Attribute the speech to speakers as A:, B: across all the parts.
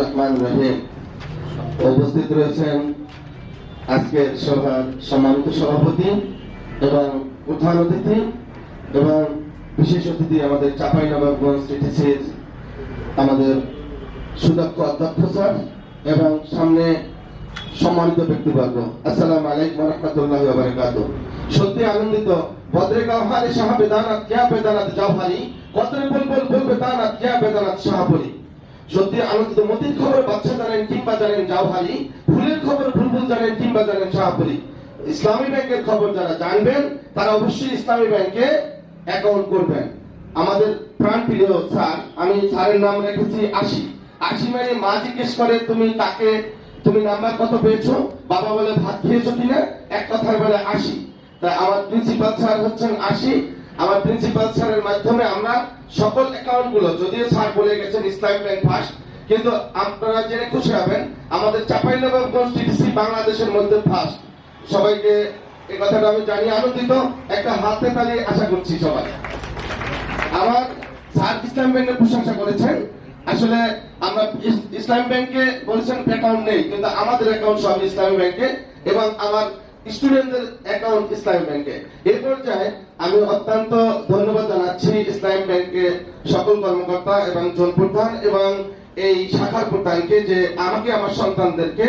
A: রহমান রহিম। উপস্থিত রয়েছেন আজকের সভার সম্মানিত সভাপতি এবং প্রধান অতিথি এবং বিশেষ অতিথি আমাদের চাপাই নবাবগঞ্জ টিটিসির আমাদের সুদক্ষ অধ্যক্ষ স্যার এবং সামনে সম্মানিত ব্যক্তিবর্গ। আসসালাম আলাইকুম রহমতুল্লাহ বারাকাত সত্যি আনন্দিত। বদরে গাওহারি শাহ বেদানাত কিয়া বেদানাত জাওহারি। কতরে বুলবুল বুল বেদানাত কিয়া বেদানাত শাহপুরি। সত্যি আনন্দিত মতির খবর বাচ্চা জানেন কিংবা জানেন জাওহারি ফুলের খবর বুলবুল জানেন কিংবা জানেন শাহপুরি ইসলামী ব্যাংকের খবর যারা জানবেন, তারা অবশ্যই ইসলামী ব্যাংকে অ্যাকাউন্ট করবেন। আমাদের প্রাণ প্রিয় স্যার, আমি স্যারের নাম রেখেছি আশি। আশি মানে মা জিজ্ঞেস করে, তুমি তাকে তুমি নাম্বার কত পেয়েছ? বাবা বলে, ভাত খেয়েছো কিনা? এক কথায় বলে, আশি। তাই আমার প্রিন্সিপাল স্যার হচ্ছেন আশি। আমার প্রিন্সিপাল স্যারের মাধ্যমে আমরা সকল অ্যাকাউন্টগুলো, যদিও স্যার বলে গেছেন ইসলামী ব্যাংক ফার্স্ট কিন্তু আপনারা জেনে খুশি হবেন, আমাদের চাঁপাইনবাবগঞ্জ টিটিসি বাংলাদেশের মধ্যে ফার্স্ট সবাইকে এই কথাটা আমি জানি আনন্দিত, একটা হাতে তালি আশা করছি সবাই। আমার স্যার ইসলাম ব্যাংকের প্রশংসা করেছেন। আসলে আমরা ইসলাম ব্যাংকে বলেছেন অ্যাকাউন্ট নেই, কিন্তু আমাদের অ্যাকাউন্ট সব ইসলামী ব্যাংকে এবং আমার স্টুডেন্টদের অ্যাকাউন্ট ইসলামী ব্যাংকে এই পর্যায়ে আমি অত্যন্ত ধন্যবাদ জানাচ্ছি ইসলামী ব্যাংকে সকল কর্মকর্তা এবং জন প্রধান এবং এই শাখার প্রধানকে যে আমাকে আমার সন্তানদেরকে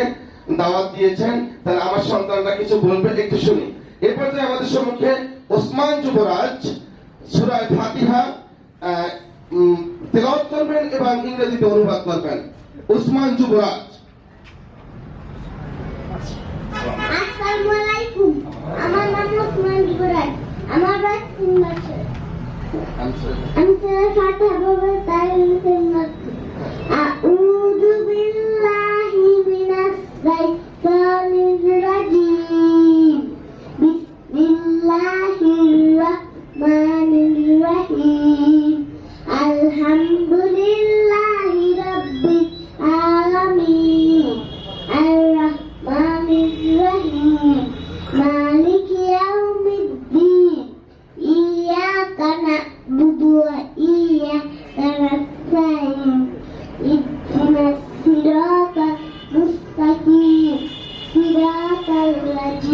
A: দাওয়াত দিয়েছেন। তাহলে আমার সন্তানরা কিছু বলবে একটু শুনি। এই পর্যায়ে আমাদের সম্মুখে ওসমান যুবরাজ, সুরায় ফাতিহা তেলাওয়াত করবেন এবং ইংরেজিতে অনুবাদ করবেন। উসমান যুবরাজ।
B: আসসালামু আলাইকুম আমার নাম যুবরাজ আমার বয়স তিন বছর আমি sir Fatiha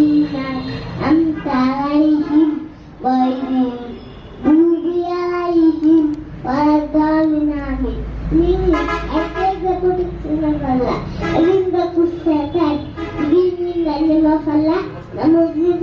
B: أنعمت عليهم غير المغضوب عليهم ولا الضالين آمين Mimi, I take the protection of Allah. I bring the good Satan. Give me the name of Allah. The Muslims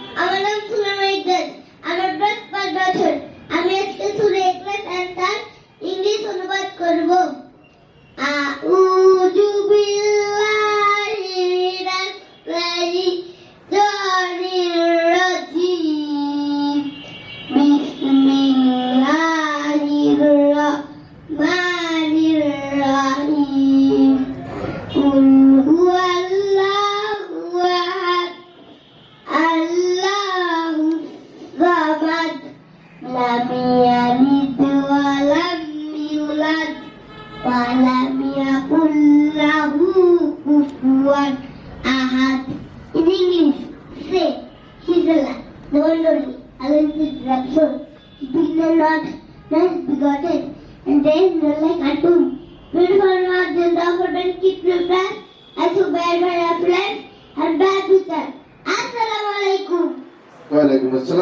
B: আলাইকুম ولم يكن له كفوا أحد In English, say, He's Allah, the one only, Allah is His Rasul, being not, not begotten, and there is no like unto Him. Beautiful not, then thou couldn't keep your friends, as you bear my friends, and bad with them. Assalamu alaikum. Wa alaikum assalam.